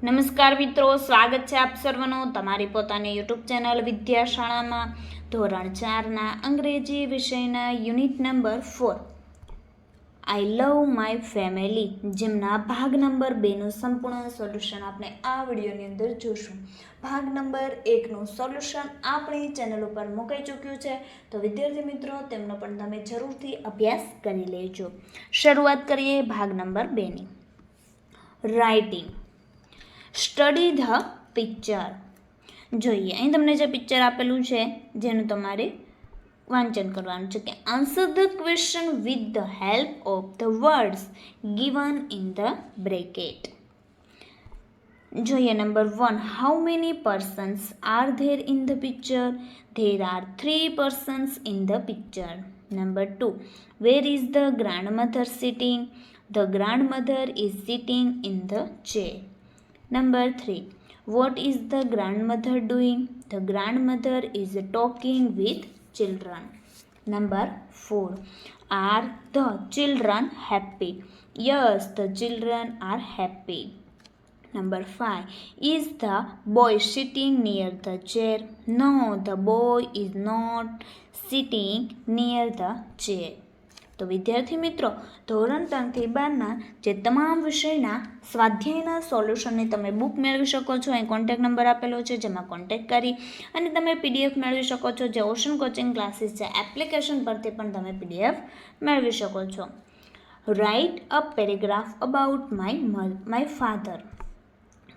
નમસ્કાર મિત્રો, સ્વાગત છે આપ સર્વનું તમારી પોતાની યુટ્યુબ ચેનલ વિદ્યાશાળામાં, ધોરણ ચારના અંગ્રેજી વિષયના unit number four. I love my family જેમના ભાગ નંબર બેનું સંપૂર્ણ સોલ્યુશન આપણે આ વિડીયોની અંદર જોશું. ભાગ નંબર એકનું સોલ્યુશન આપણી ચેનલ ઉપર મુકાઈ ચૂક્યું છે, તો વિદ્યાર્થી મિત્રો, તેમનો પણ તમે જરૂરથી અભ્યાસ કરી લેજો. શરૂઆત કરીએ ભાગ નંબર બેની રાઇટિંગ સ્ટડી ધ પિક્ચર જોઈએ, અહીં તમને જે પિક્ચર આપેલું છે, જેનું તમારે વાંચન કરવાનું છે, કે answer the question with the help of the words given in the bracket જોઈએ number one how many persons are there in the picture there are three persons in the picture number two where is the grandmother sitting the grandmother is sitting in the chair Number 3. What is the grandmother doing? The grandmother is talking with children. Number 4. Are the children happy? Yes, the children are happy. Number 5. Is the boy sitting near the chair? No, the boy is not sitting near the chair. તો વિદ્યાર્થી મિત્રો, ધોરણ ત્રણથી બારના જે તમામ વિષયના સ્વાધ્યાયના સોલ્યુશનની તમે બુક મેળવી શકો છો. અહીં કોન્ટેક નંબર આપેલો છે, જેમાં કોન્ટેક કરી અને તમે પીડીએફ મેળવી શકો છો. જે ઓશન કોચિંગ ક્લાસીસ છે એપ્લિકેશન પરથી પણ તમે પીડીએફ મેળવી શકો છો. Write a paragraph about my my father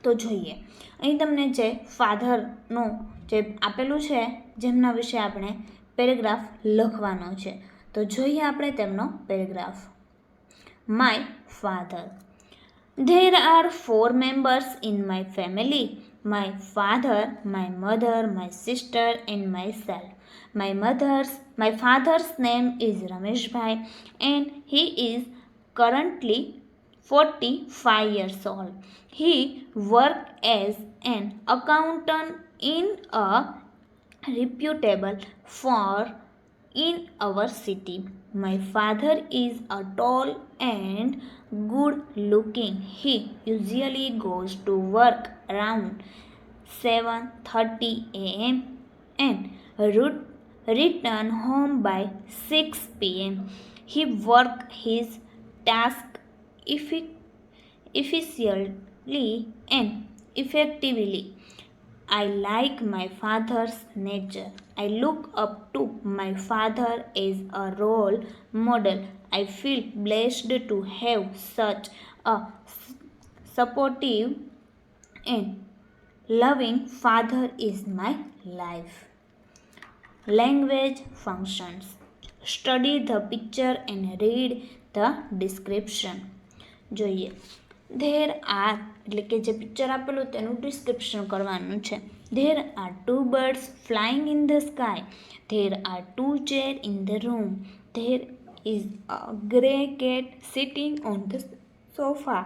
તો જોઈએ, અહીં તમને જે ફાધરનું જે આપેલું છે, જેમના વિશે આપણે પેરેગ્રાફ લખવાનો છે. તો જોઈએ આપણે તેમનો paragraph my father there are four members in my family my father my mother my sister and my self my mother's my father's name is Rameshbhai and he is currently forty five years old he work as an accountant in a reputable for in our city. My father is a tall and good looking. He usually goes to work around 7:30 a.m. and return home by 6 p.m. He work his task effi- efficiently and effectively. I like my father's nature. I look up to my father as a role model. I feel blessed to have such a s- supportive and loving father is my life. Language functions. Study the picture and read the description. જોઈએ there are એટલે કે જે picture આપેલું તેનું description કરવાનું છે there are two birds flying in the sky there are two chair in the room there is a grey cat sitting on the sofa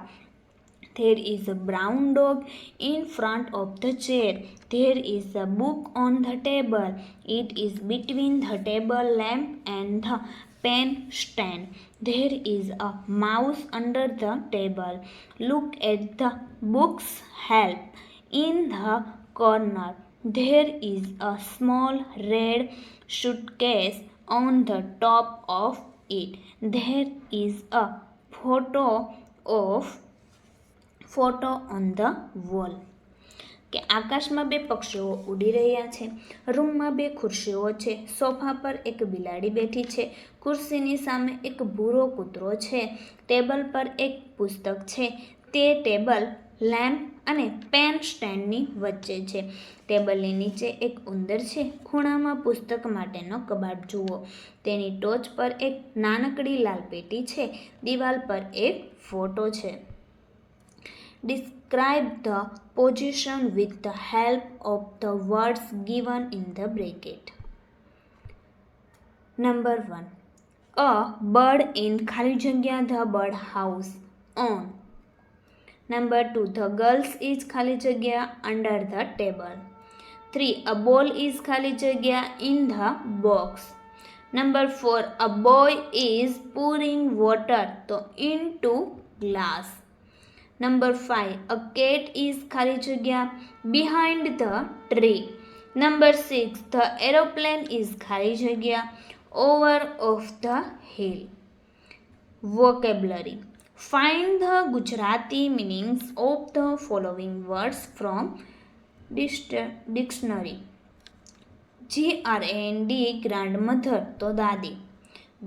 There is a brown dog in front of the chair. There is a book on the table. It is between the table lamp and the pen stand. There is a mouse under the table. Look at the books help in the corner. There is a small red suitcase on the top of it. There is a photo of photo on the wall. કે આકાશમાં બે પક્ષીઓ ઉડી રહ્યા છે, રૂમમાં બે ખુરશીઓ છે, સોફા પર એક બિલાડી બેઠી છે, ખુરશીની સામે એક ભૂરો કૂતરો છે, ટેબલ પર એક પુસ્તક છે, તે ટેબલ, લેમ્પ અને પેન સ્ટેન્ડની વચ્ચે છે. ટેબલની નીચે એક ઉંદર છે, ખૂણામાં પુસ્તક માટેનો કબાટ જુઓ. તેની ટોચ પર એક નાનકડી લાલ પેટી છે, દિવાલ પર એક ફોટો છે. Describe the position with the help of the words given in the bracket. Number 1. A bird in ખાલી જગ્યા the bird house on. Number 2. The girls is ખાલી જગ્યા under the table. 3. A ball is ખાલી જગ્યા in the box. Number 4. A boy is pouring water તો into glass. Number five a cat is ખાલી જગ્યા behind the tree number six the aeroplane is ખાલી જગ્યા over of the hill vocabulary find the Gujarati meanings of the following words from ડિસ્ટ dictionary G R N D grandmother તો દાદી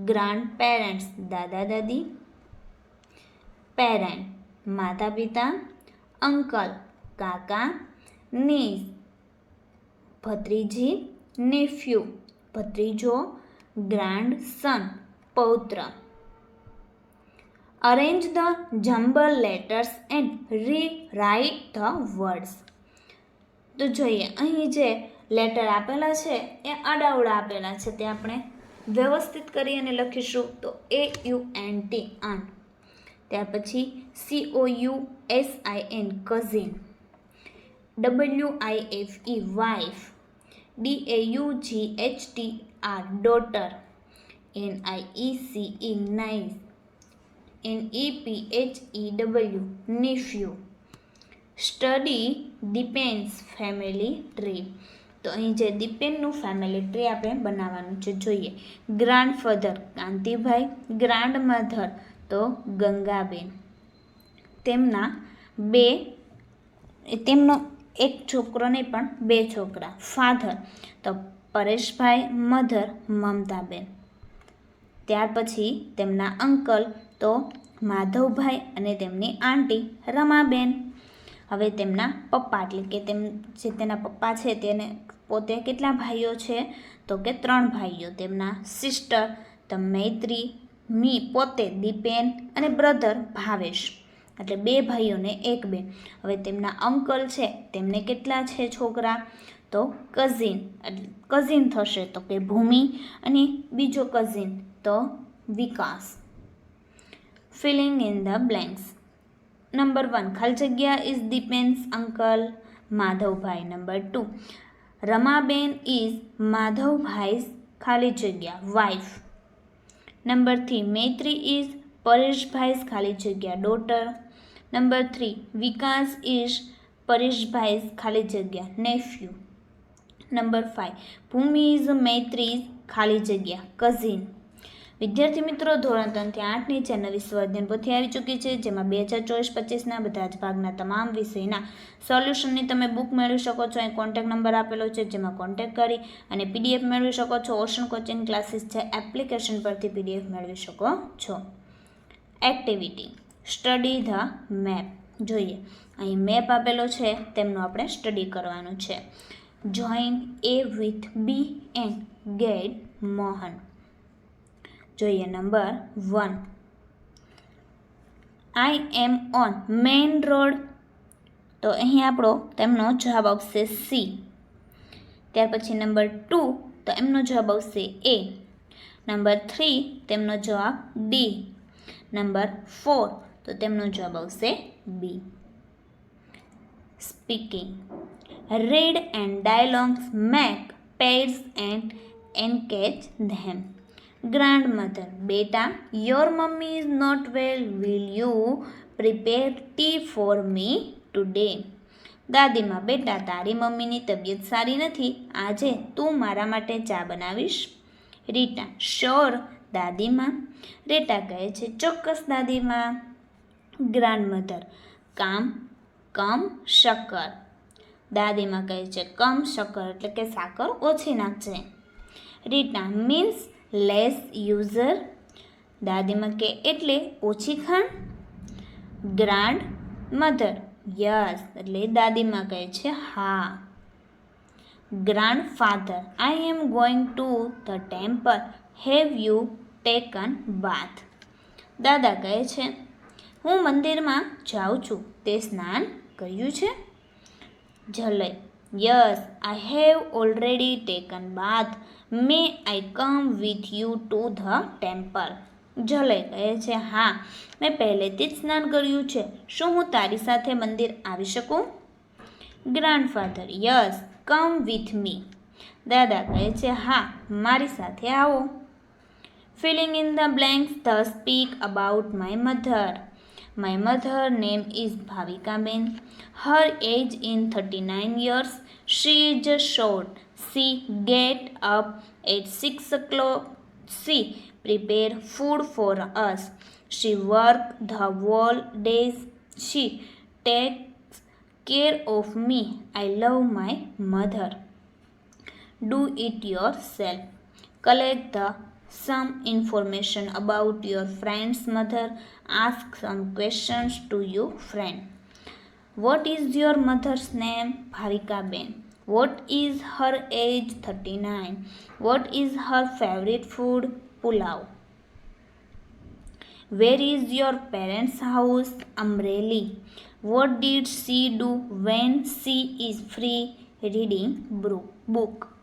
grand parents દાદા દાદી parent માતા પિતા uncle, કાકા niece ભત્રીજી, નેફ્યુ, ભત્રીજો ગ્રાન્ડ સન પૌત્ર. Arrange the jumble letters and rewrite the words. તો જોઈએ, અહીં જે લેટર આપેલા છે, એ અડાવડા આપેલા છે, તે આપણે વ્યવસ્થિત કરી અને લખીશું. તો A U N T aunt ત્યાર પછી C O U S I N cousin W I F E wife D A U G H T R daughter N I E C E niece N E P H E W nephew study Dipen's family tree તો અહીં જે દીપેનનું family tree આપણે બનાવવાનું છે, જોઈએ. Grandfather Kantibhai. Grandmother તો ગંગાબેન. તેમના બે, તેમનો એક છોકરો નહીં, પણ બે છોકરા. ફાધર, તો પરેશભાઈ, મધર, મમતાબેન. ત્યાર પછી તેમના અંકલ, તો માધવભાઈ અને તેમની આંટી, રમાબેન. હવે તેમના પપ્પા, એટલે કે તેમ, જે તેના પપ્પા છે, તેને પોતે કેટલા ભાઈઓ છે? તો કે ત્રણ ભાઈઓ. તેમના સિસ્ટર તો મૈત્રી મી પોતે દીપેન અને બ્રધર ભાવેશ. એટલે બે ભાઈઓને એક બેન. હવે તેમના અંકલ છે, તેમને કેટલા છે છોકરા? તો કઝિન એટલે કઝિન થશે તો કે ભૂમિ અને બીજો કઝિન તો Vikas. Filling in the blanks number one ખાલી જગ્યા is Dipen's uncle Madhavbhai. Number two Ramaben is Madhavbhai ખાલી જગ્યા wife number three Maitri is Pareshbhai's ખાલી જગ્યા daughter. Number three Vikas is Pareshbhai's ખાલી જગ્યા nephew. Number five Bhumi is Maitri ખાલી જગ્યા કઝિન. વિદ્યાર્થી મિત્રો, ધોરણ ત્રણથી આઠની છે નવી સ્વર્ધ્યન પોથી આવી ચૂકી છે, જેમાં બે હજાર ચોવીસ પચીસના બધા જ ભાગના તમામ વિષયના સોલ્યુશનની તમે બુક મેળવી શકો છો. અહીં કોન્ટેક્ટ નંબર આપેલો છે, જેમાં કોન્ટેક્ટ કરી અને પીડીએફ મેળવી શકો છો. ઓશન કોચિંગ ક્લાસીસ છે એપ્લિકેશન પરથી પીડીએફ મેળવી શકો છો. એક્ટિવિટી સ્ટડી ધ મેપ જોઈએ, અહીં મેપ આપેલો છે, તેમનું આપણે સ્ટડી કરવાનું છે. Join A with B and ગેડ Mohan જોઈએ, number one. I am on main road તો અહીં આપણો તેમનો જવાબ આવશે સી ત્યાર પછી નંબર ટુ તો એમનો જવાબ આવશે એ નંબર થ્રી તેમનો જવાબ ડી નંબર ફોર તો તેમનો જવાબ આવશે B speaking read and dialogues make pairs and engage them. Grandmother beta, your mummy is not well. Will you prepare tea for me today? દાદીમાં, બેટા, તારી મમ્મીની તબિયત સારી નથી. આજે તું મારા માટે ચા બનાવીશ? રીટા શ્યોર દાદીમાં. રેટા કહે છે, ચોક્કસ, દાદીમાં. ગ્રાન્ડમધર કામ, કમ, શક્કર. દાદીમાં કહે છે, કમ, શક્કર. એટલે કે સાકર ઓછી નાખજે. રીટા મીન્સ લેસ યુઝર, દાદીમાં કે એટલે ઓછી ખાંડ ગ્રાન્ડ મધર, યસ, એટલે દાદીમાં કહે છે હા. Grandfather I am going to the temple have you taken bath દાદા કહે છે, હું મંદિરમાં જાઉં છું. તે સ્નાન કર્યું છે. Jalay. Yes I have already taken bath may I come with you to the temple Jalay કહે છે, હા, મેં પહેલેથી જ સ્નાન કર્યું છે. શું હું તારી સાથે મંદિર આવી શકું? Grandfather yes come with me દાદા કહે છે, હા, મારી સાથે આવો. Filling in the blanks the speak about my mother My mother name is Bhavika Ben. Her age in 39 years. She is short. She get up at 6 o'clock. She prepare food for us. She work the whole days. She takes care of me. I love my mother. Do it yourself. Collect the some information about your friend's mother. Ask some questions to your friend. What is your mother's name? Bhavika Ben. What is her age? 39. What is her favorite food? Pulao. Where is your parents' house? Amreli. What did she do when she is free? Reading book.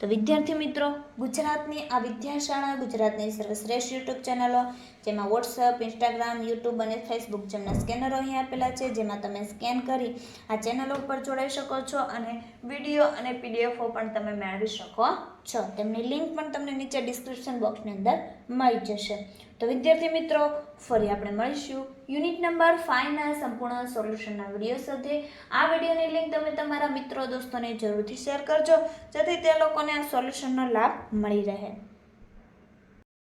તો વિદ્યાર્થી મિત્રો, ગુજરાતની આ વિદ્યાશાળા ગુજરાતની સર્વશ્રેષ્ઠ YouTube ચેનલો, જેમાં WhatsApp Instagram YouTube અને ફેસબુક જેમના સ્કેનરો અહીં આપેલા છે, જેમાં તમે સ્કેન કરી આ ચેનલો ઉપર જોડાઈ શકો છો અને વીડિયો અને પીડીએફો પણ તમે મેળવી શકો છો. તેમની લિંક પણ તમને નીચે ડિસ્ક્રિપ્શન બોક્સની અંદર મળી જશે. તો વિદ્યાર્થી મિત્રો, ફરી આપણે મળીશું. યુનિટ નંબર ફાઇવના સંપૂર્ણ સોલ્યુશનના વીડિયો સાથે આ વિડીયોની લિંક તમે તમારા મિત્રો, દોસ્તોને જરૂરથી શેર કરજો, જેથી તે લોકોને આ સોલ્યુશનનો લાભ મળી રહે.